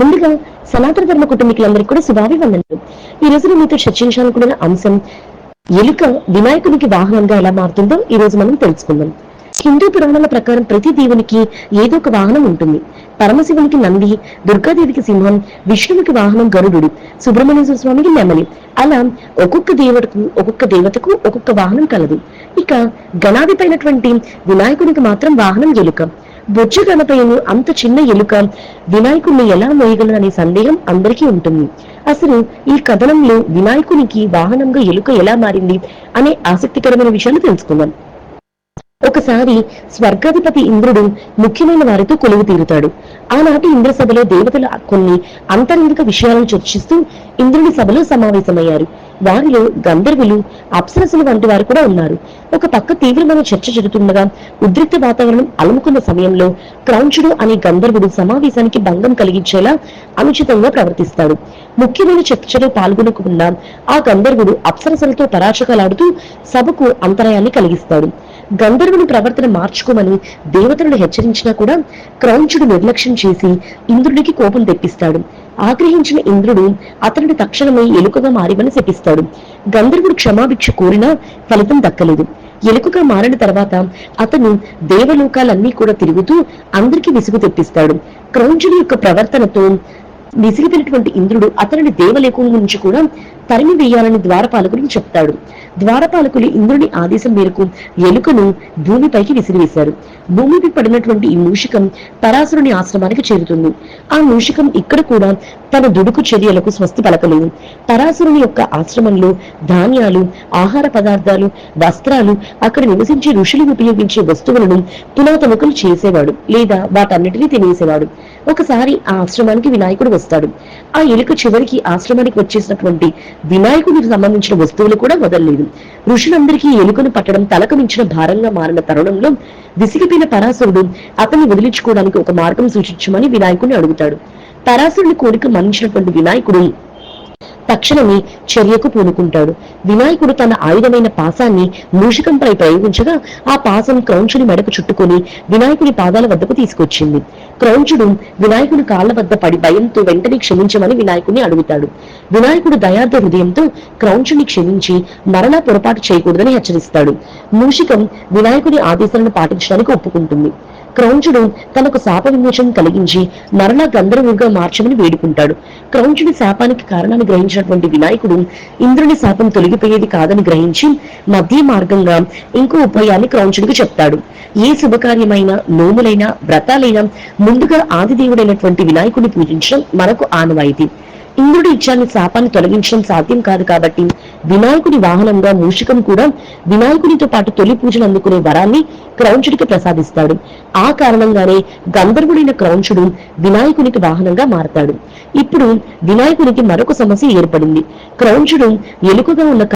ముందుగా సనాతన ధర్మ కుటుంబీకులందరికీ కూడా శుభాభివందనలు. ఈ రోజున మీతో చర్చించాలనుకున్న అంశం ఎలుక వినాయకునికి వాహనంగా ఎలా మారుతుందో ఈ రోజు మనం తెలుసుకుందాం. హిందూ పురాణాల ప్రకారం ప్రతి దేవునికి ఏదో ఒక వాహనం ఉంటుంది. పరమశివునికి నంది దుర్గాదేవికి సింహం విష్ణువుకి వాహనం గరుడు సుబ్రహ్మణ్యేశ్వర స్వామికి నెమలి. అలా ఒక్కొక్క దేవుడికి ఒక్కొక్క దేవతకు ఒక్కొక్క వాహనం కలదు. ఇక గణాధిపైనటువంటి వినాయకునికి మాత్రం వాహనం ఎలుక. బొజ్జ గణపయ్యను అంత చిన్న ఎలుక వినాయకుడిని ఎలా మోయగలరు సందేహం అందరికీ ఉంటుంది. అసలు ఈ కథనంలో వినాయకునికి వాహనంగా ఎలుక ఎలా మారింది అనే ఆసక్తికరమైన విషయాన్ని తెలుసుకుందాం. ఒకసారి స్వర్గాధిపతి ఇంద్రుడు ముఖ్యమైన వారితో కొలువు తీరుతాడు. ఆనాటి ఇంద్ర సభలో దేవతలు కొన్ని అంతరంగిక విషయాలను చర్చిస్తూ ఇంద్రుని సభలో సమావేశమయ్యారు. వారిలో గంధర్వులు అప్సరసులు వంటి వారు కూడా ఉన్నారు. ఒక పక్క తీవ్రమైన చర్చ జరుగుతుండగా ఉద్రిక్త వాతావరణం అలుముకున్న సమయంలో క్రౌంచుడు అనే గంధర్వుడు సమావేశానికి భంగం కలిగించేలా అనుచితంగా ప్రవర్తిస్తాడు. ముఖ్యమైన చర్చలో పాల్గొనకుండా ఆ గంధర్వుడు అప్సరసలతో పరాచకాలాడుతూ సభకు అంతరాయాన్ని కలిగిస్తాడు. గంధర్వుని ప్రవర్తన మార్చుకోమని దేవతలను హెచ్చరించినా కూడా క్రౌంచుడు నిర్లక్ష్యం చేసి ఇంద్రుడికి కోపం తెప్పిస్తాడు. ఆగ్రహించిన ఇంద్రుడు అతనిని తక్షణమే ఎలుకగా మారిమని శపిస్తాడు. గంధర్వుడు క్షమాభిక్ష కోరినా ఫలితం దక్కలేదు. ఎలుకగా మారిన తర్వాత అతను దేవలోకాలన్నీ కూడా తిరుగుతూ అందరికీ విసుగు తెప్పిస్తాడు. క్రౌంచుడి యొక్క ప్రవర్తనతో విసిగిపోయినటువంటి ఇంద్రుడు అతనిని దేవలోకం నుంచి కూడా తరిమి వేయాలని ద్వారపాలకుడికి చెప్తాడు. ద్వారపాలకులు ఇంద్రుని ఆదేశం మేరకు ఎలుకను భూమిపైకి విసిరివేశారు. భూమిపై పడినటువంటి ఈ మూషికం పరాశురుని ఆశ్రమానికి చేరుతుంది. ఆ మూషికం ఇక్కడ కూడా తన దుడుకు చర్యలకు స్వస్తి పలకలేదు. పరాశురుని యొక్క ఆశ్రమంలో ధాన్యాలు ఆహార పదార్థాలు వస్త్రాలు అక్కడ నివసించే ఋషులు ఉపయోగించే వస్తువులను పునాతముకలు చేసేవాడు లేదా వాటన్నిటినీ తినేసేవాడు. ఒకసారి ఆ ఆశ్రమానికి వినాయకుడు వస్తాడు. ఆ ఎలుక చివరికి ఆశ్రమానికి వచ్చేసినటువంటి వినాయకుడికి సంబంధించిన వస్తువులు కూడా వదలలేదు ఋషులందరికీ ఎలుకను పట్టడం తలకు మించిన భారంగా మారిన తరుణంలో విసిగిపోయిన పరాశరుడు అతన్ని వదిలించుకోవడానికి ఒక మార్గం సూచించమని వినాయకుడిని అడుగుతాడు. పరాశరుని కోరిక మన్నించినటువంటి వినాయకుడు తక్షణమే చర్యకు పూనుకుంటాడు. వినాయకుడు తన ఆయుధమైన పాసాన్ని మూషికంపై ప్రయోగించగా ఆ పాసం క్రౌంచుని మెడకు చుట్టుకొని వినాయకుడి పాదాల వద్దకు తీసుకొచ్చింది. క్రౌంచుడు వినాయకుడి కాళ్ళ వద్ద పడి భయంతో వెంటనే క్షమించమని వినాయకుడిని అడుగుతాడు. వినాయకుడు దయార్థ హృదయంతో క్రౌంచుని క్షమించి మరలా పొరపాటు చేయకూడదని హెచ్చరిస్తాడు. మూషికం వినాయకుడి ఆదేశాలను పాటించడానికి ఒప్పుకుంటుంది. క్రౌంచుడు తనకు శాప విమోచనం కలిగించి మరణ గంధర్వుడిగా మార్చమని వేడుకుంటాడు. క్రౌంచుడి శాపానికి కారణాన్ని గ్రహించినటువంటి వినాయకుడు ఇంద్రుని శాపం తొలగిపోయేది కాదని గ్రహించి మధ్య మార్గంగా ఇంకో ఉపాయాన్ని క్రౌంచుడికి చెప్తాడు. ఏ శుభకార్యమైన నోములైనా వ్రతాలైనా ముందుగా ఆదిదేవుడైనటువంటి వినాయకుడిని పూజించడం మనకు ఆనవాయితీ. ఇంద్రుడి ఇచ్చాన్ని శాపాన్ని తొలగించడం సాధ్యం కాదు కాబట్టి వినాయకుడి వాహనంగా మూషికం కూడా వినాయకుడితో పాటు తొలి పూజలు అందుకునే వరాన్ని క్రౌంచుడికి ప్రసాదిస్తాడు. ఆ కారణంగానే గంధర్వుడైన క్రౌంచుడు వినాయకునికి వాహనంగా మారతాడు. ఇప్పుడు వినాయకునికి మరొక సమస్య ఏర్పడింది. క్రౌంచుడు ఎలుకగా ఉన్న